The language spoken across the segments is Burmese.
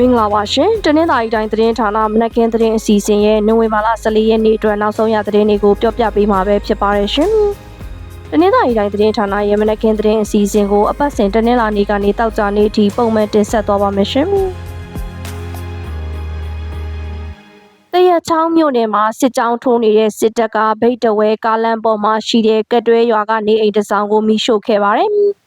မင်္ဂလာပါရှင်တနင်္သာရီတိုင်းသတင်းဌာနမနက်ခင်းသတင်းအစီအစဉ်ရဲ့နိုဝင်ဘာလ14ရက်နေ့အတွက်နောက်ဆုံးရသတင်းတွေကိုပြောပြပေးမှာပဲဖြစ်ပါတယ်ရှင်တနင်္သာရီတိုင်းသတင်းဌာနရဲ့မနက်ခင်းသတင်းအစီအစဉ်ကိုအပတ်စဉ်တနင်္လာနေ့ကနေတောက်ကြနေ့ထိပုံမှန်တင်ဆက်သွားပါမယ်ရှင်တရချောင်းမြို့နယ်မှာစစ်ကြောင်းထိုးနေတဲ့စစ်တပ်ကဗိတ်တဝဲကားလမ်းပေါ်မှာရှိတဲ့ကက်တွဲရွာကနေအိမ်တစ်ဆောင်ကိုမိရှို့ခဲ့ပါတယ်။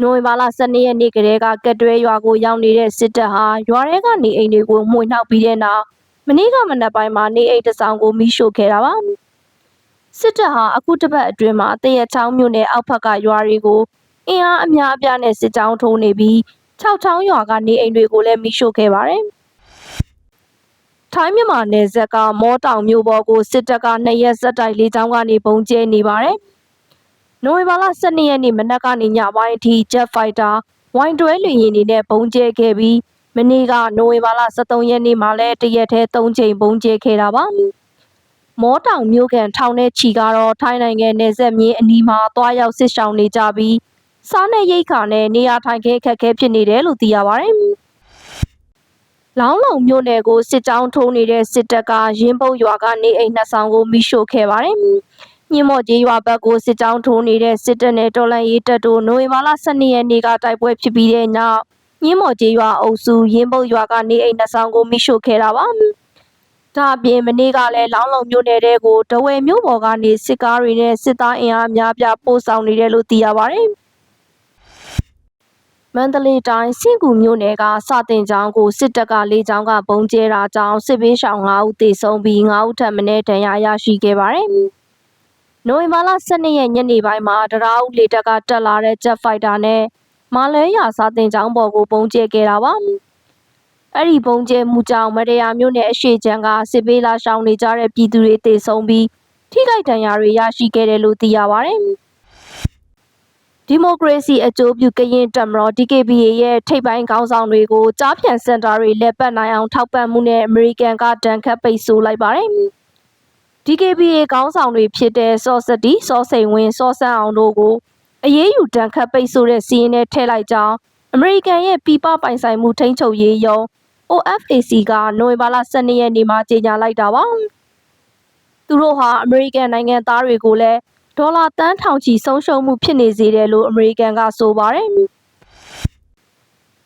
နိုဝင်ဘာလ12ရက်နေ့ကတည်းကကက်တွဲရွာကိုရောက်နေတဲ့စစ်တပ်ဟာရွာထဲကနေအိမ်တွေကိုမှွေနှောက်ပြီးတဲ့နောက်မနေ့ကမနက်ပိုင်းမှာနေအိမ်တစ်ဆောင်ကိုမိရှို့ခဲ့တာပါ။စစ်တပ်ဟာအခုတစ်ပတ်အတွင်းမှာတရချောင်းမြို့နယ်အောက်ဘက်ကရွာတွေကိုအင်အားအများအပြားနဲ့စစ်ကြောင်းထိုးနေပြီး6ချောင်းရွာကနေအိမ်တွေကိုလည်းမိရှို့ခဲ့ပါတယ်။ထိုင်းမြန်မာနယ်စပ်ကမောတောင်မြို့ပေါ်ကိုစစ်တပ်ကနှစ်ရက်ဆက်တိုက်လေးချောင်းကနေပုံကျဲနေပါတယ်။ နိုဝင်ဘာလ12ရက်နေ့မနက်ကနေညပိုင်းအထိ Jet Fighter ဝိုင်တွဲလေယာဉ်တွေနဲ့ပုံကျဲခဲ့ပြီးမနေ့ကနိုဝင်ဘာလ13ရက်နေ့မှာလည်းတရက်ထဲ3ချိန်ပုံကျဲခဲ့တာပါ။မောတောင်မြို့ကန်ထောင်ထဲချီကတော့ထိုင်းနိုင်ငံနယ်စပ်မြင်းအနီးမှာတွားရောက်စစ်ရှောင်နေကြပြီးစားနဲ့ရိတ်ခါနဲ့နေရာထိုင်ခင်းအခက်အခဲဖြစ်နေတယ်လို့သိရပါတယ်။လောင်းလုံမြို့နယ်ကိုစစ်ကြောင်းထိုးနေတဲ့စစ်တပ်ကရင်းပုတ်ရွာကနေအိမ်နှစ်ဆောင်ကိုမိရှို့ခဲ့ပါတယ်။ ညင်မော့ကြီးရွာဘက်ကိုစစ်ကြောင်းထိုးနေတဲ့စစ်တပ်နဲ့တော်လန်ရေးတပ်တို့နိုဝင်ဘာလ12ရက်နေ့ကတိုက်ပွဲဖြစ်ပြီးတဲ့နောက်ညင်မော့ကြီးရွာအုပ်စုရင်းပုတ်ရွာကနေအိမ်နှစ်ဆောင်ကိုမိရှို့ခဲ့တာပါ။ဒါအပြင်မနေ့ကလည်းလောင်းလုံမြို့နယ်တဲကိုတဝယ်မြို့ပေါ်ကနေစစ်ကားတွေနဲ့စစ်သားအင်အားများပြားပို့ဆောင်နေတယ်လို့သိရပါတယ်။မန္တလေးတိုင်းစင့်ကူမြို့နယ်ကစတင်ကျောင်းကိုစစ်တပ်ကလေးချောင်းကပုံကျဲတာကြောင့်စစ်ဘေးရှောင်9ဦးသေဆုံးပြီး9ဦးထပ်မံဒဏ်ရာရရှိခဲ့ပါတယ်။ နိုဝင်ဘာလ12ရက်ညနေပိုင်းမှာတရားဦးလေတပ်ကတက်လာတဲ့ Jet Fighter နဲ့မာလဲရစတင်ကျောင်းပေါ်ကိုပုံကျဲခဲ့တာပါ။အဲ့ဒီပုံကျဲမှုကြောင့်မတရားမျိုးနဲ့အရှိချမ်းကစစ်ဘေးလာရှောင်နေကြတဲ့ပြည်သူတွေသေဆုံးပြီးထိခိုက်ဒဏ်ရာတွေရရှိခဲ့တယ်လို့သိရပါတယ်။ဒီမိုကရေစီအကျိုးပြုကရင်တပ်မတော် DKBA ရဲ့ထိပ်ပိုင်းခေါင်းဆောင်တွေကိုကြားဖြန့်စင်တာတွေလက်ပတ်နိုင်အောင်ထောက်ပံ့မှုနဲ့အမေရိကန်ကတန်ခတ်ပိတ်ဆို့လိုက်ပါတယ်။ DKBA ခေါင်းဆောင်တွေဖြစ်တဲ့စောစတီစောစိန်ဝင်းစောဆန်းအောင်တို့ကိုအရေးယူတန်ခတ်ပိတ်ဆို့တဲ့စီးရင်နဲ့ထည့်လိုက်ကြောင်းအမေရိကန်ရဲ့ပြည်ပပိုင်ဆိုင်မှုထိန်းချုပ်ရေးယုံ OFAC ကနိုဝင်ဘာလ12ရက်နေ့မှာကြေညာလိုက်တာပါ။သူတို့ဟာအမေရိကန်နိုင်ငံသားတွေကိုလည်းဒေါ်လာတန်းထောင်ချီဆုံးရှုံးမှုဖြစ်နေစေတယ်လို့အမေရိကန်ကဆိုပါတယ်။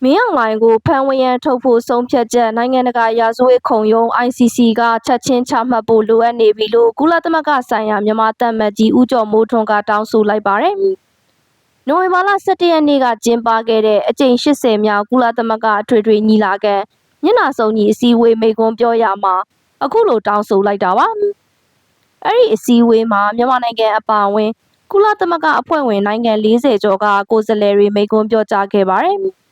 မင်းအောင်လှိုင်ကိုဖမ်းဝရမ်းထုတ်ဖို့ဆုံးဖြတ်ချက်နိုင်ငံတကာရာဇဝတ်ခုံရုံး ICC ကချက်ချင်းချမှတ်ဖို့လိုအပ်နေပြီလို့ကုလသမဂ္ဂဆိုင်ရာမြန်မာတပ်မတ်ကြီးဦးကျော်မိုးထွန်းကတောင်းဆိုလိုက်ပါတယ်။နိုဝင်ဘာလ17ရက်နေ့ကကျင်းပခဲ့တဲ့အကြိမ်80မြောက်ကုလသမဂ္ဂအထွေထွေညီလာခံညနာဆောင်ကြီးအစည်းအဝေးမိန့်ခွန်းပြောရမှာအခုလိုတောင်းဆိုလိုက်တာပါ။အဲ့ဒီအစည်းအဝေးမှာမြန်မာနိုင်ငံအပါအဝင်ကုလသမဂ္ဂအဖွဲ့ဝင်နိုင်ငံ40ကျော်ကကိုယ်စားလှယ်တွေမိန့်ခွန်းပြောကြားခဲ့ပါတယ်။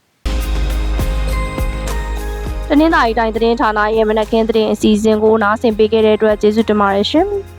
တနင်္သာရီတိုင်းသတင်းဌာနရဲ့မနက်ခင်းသတင်းအစီအစဉ်ကိုနားဆင်ပေးခဲ့တဲ့အတွက်ကျေးဇူးတင်ပါတယ်ရှင်။